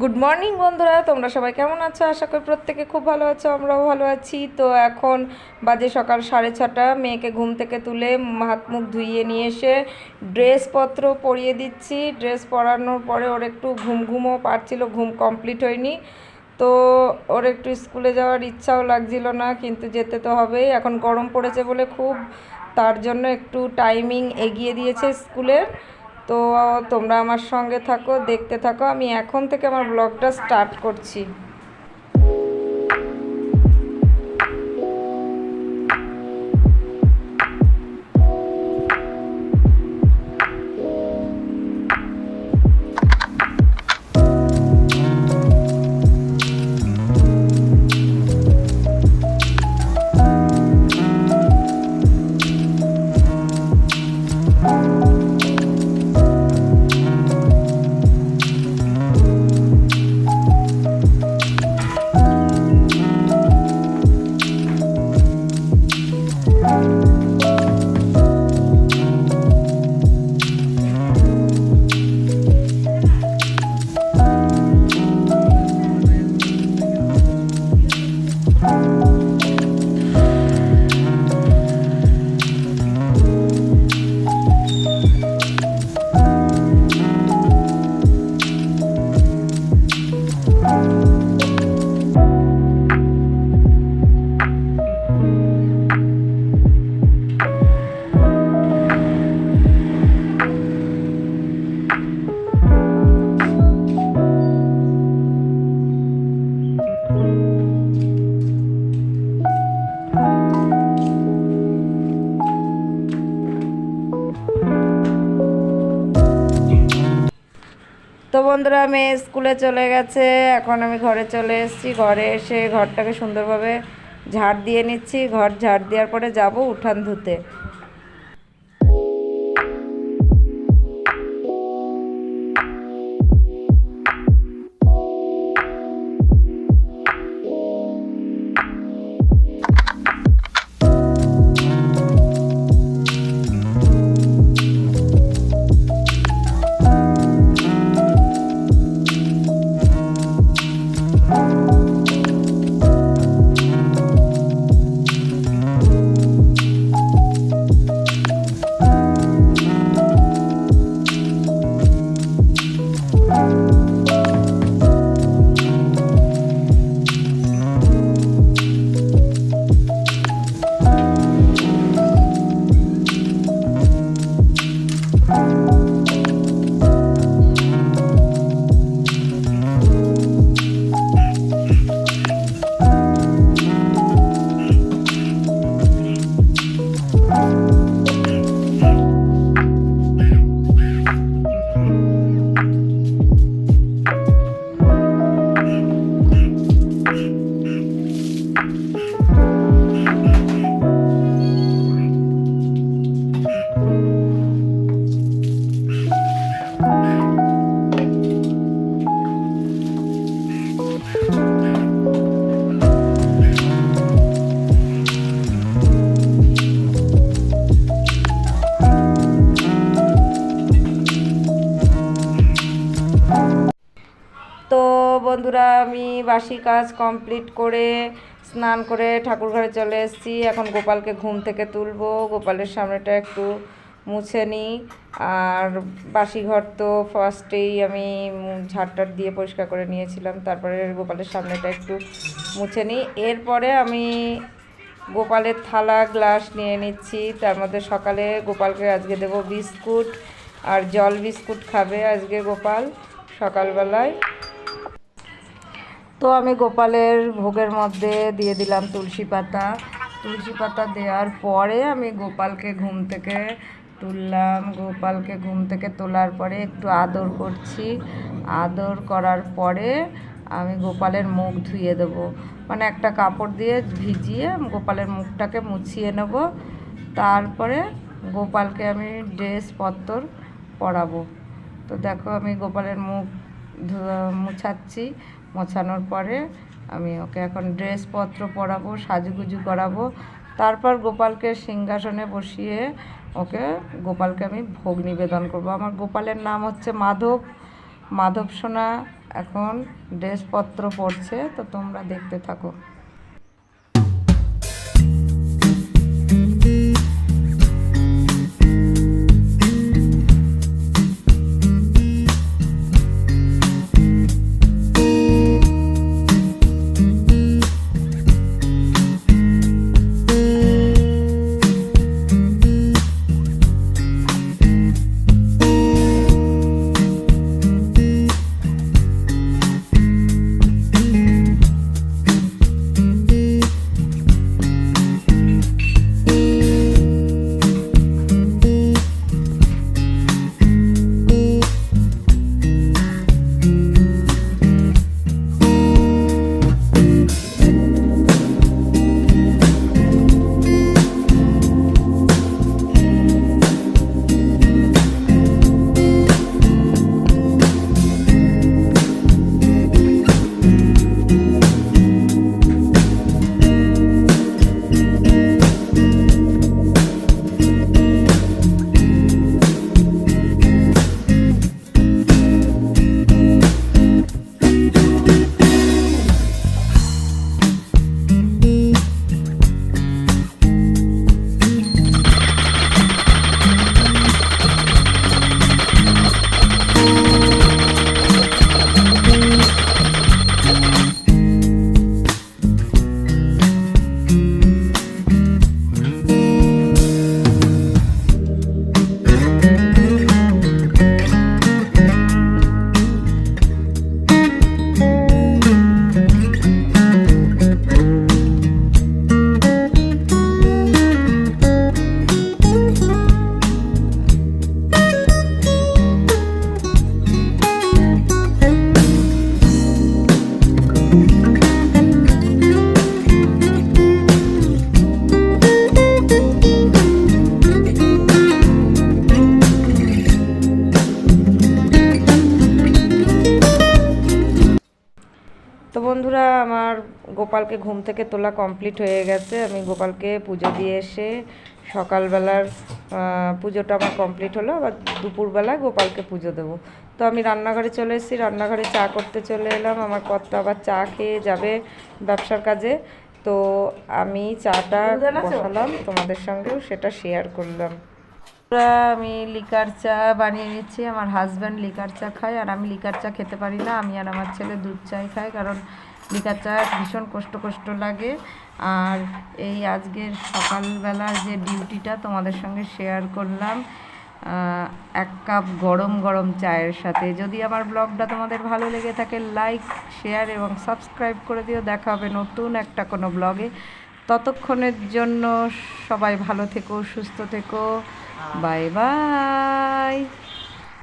Good morning বন্ধুরা। তোমরা সবাই কেমন আছো? আশা করি প্রত্যেকে খুব ভালো আছো, আমরাও ভালো আছি। তো এখন বাজে সকাল সাড়ে ছটা। মেয়েকে ঘুম থেকে তুলে হাত মুখ ধুইয়ে নিয়ে এসে ড্রেসপত্র পরিয়ে দিচ্ছি। ড্রেস পরানোর পরে ওর একটু ঘুম ঘুমও পারছিল, ঘুম কমপ্লিট হয়নি। তো ওর একটু স্কুলে যাওয়ার ইচ্ছাও লাগছিল না, কিন্তু যেতে তো হবেই। এখন গরম পড়েছে বলে খুব, তার জন্য একটু টাইমিং এগিয়ে দিয়েছে স্কুলের। তো তোমরা আমার সঙ্গে থাকো দেখতে থাকো। আমি এখন থেকে আমার ব্লগটা স্টার্ট করছি। বন্ধুরা, মেয়ে স্কুলে চলে গেছে। এখন আমি ঘরে চলে এসেছি। ঘরে এসে ঘরটাকে সুন্দরভাবে ঝাড় দিয়ে নিচ্ছি। ঘর ঝাড় দেওয়ার পরে যাব উঠান ধুতে। বন্ধুরা, আমি বাসি কাজ কমপ্লিট করে স্নান করে ঠাকুর ঘরে চলে এসেছি। এখন গোপালকে ঘুম থেকে তুলবো। গোপালের সামনেটা একটু মুছে নিই। আর বাসি ঘর তো ফার্স্টেই আমি ঝাড়টার দিয়ে পরিষ্কার করে নিয়েছিলাম। তারপরে গোপালের সামনেটা একটু মুছে নিই। এরপরে আমি গোপালের থালা, গ্লাস নিয়ে নিচ্ছি। তার মধ্যে সকালে গোপালকে আজকে দেবো বিস্কুট। আর জল বিস্কুট খাবে আজকে গোপাল সকালবেলায়। তো আমি গোপালের ভোগের মধ্যে দিয়ে দিলাম তুলসী পাতা। তুলসী পাতা দেওয়ার পরে আমি গোপালকে ঘুম থেকে তুললাম। গোপালকে ঘুম থেকে তোলার পরে একটু আদর করছি। আদর করার পরে আমি গোপালের মুখ ধুয়ে দেবো। মানে একটা কাপড় দিয়ে ভিজিয়ে গোপালের মুখটাকে মুছিয়ে নেব। তারপরে গোপালকে আমি ড্রেস পত্তর পরাবো। তো দেখো আমি গোপালের মুখ মুছাচ্ছি। মোছানোর পরে আমি ওকে এখন ড্রেসপত্র পরাবো, সাজুগুজু করাবো। তারপর গোপালকে সিংহাসনে বসিয়ে ওকে গোপালকে আমি ভোগ নিবেদন করব। আমার গোপালের নাম হচ্ছে মাধব। মাধব সোনা এখন ড্রেসপত্র পরছে, তো তোমরা দেখতে থাকো। আমার গোপালকে ঘুম থেকে তোলা কমপ্লিট হয়ে গেছে। আমি গোপালকে পুজো দিয়ে এসে সকালবেলার পুজোটা আমার কমপ্লিট হলো। আবার দুপুরবেলা গোপালকে পুজো দেবো। তো আমি রান্নাঘরে চলে এসেছি। রান্নাঘরে চা করতে চলে এলাম। আমার কর্তা আবার চা খেয়ে যাবে ব্যবসার কাজে। তো আমি চাটা বসালাম। তোমাদের সঙ্গেও সেটা শেয়ার করলাম। আমি লিকার চা বানিয়ে নিচ্ছি। আমার হাজব্যান্ড লিকার চা খায়। আর আমি লিকার চা খেতে পারি না। আমি আর আমার ছেলে দুধ চাই খাই কারণ লিকার চা ভীষণ কষ্ট কষ্ট লাগে। আর এই আজকের সকালবেলার যে ডিউটিটা তোমাদের সঙ্গে শেয়ার করলাম এক কাপ গরম গরম চায়ের সাথে। যদি আমার ব্লগটা তোমাদের ভালো লেগে থাকে লাইক শেয়ার এবং সাবস্ক্রাইব করে দিও। দেখা হবে নতুন একটা কোনো ব্লগে। ততক্ষণের জন্য সবাই ভালো থেকো সুস্থ থেকো। Bye bye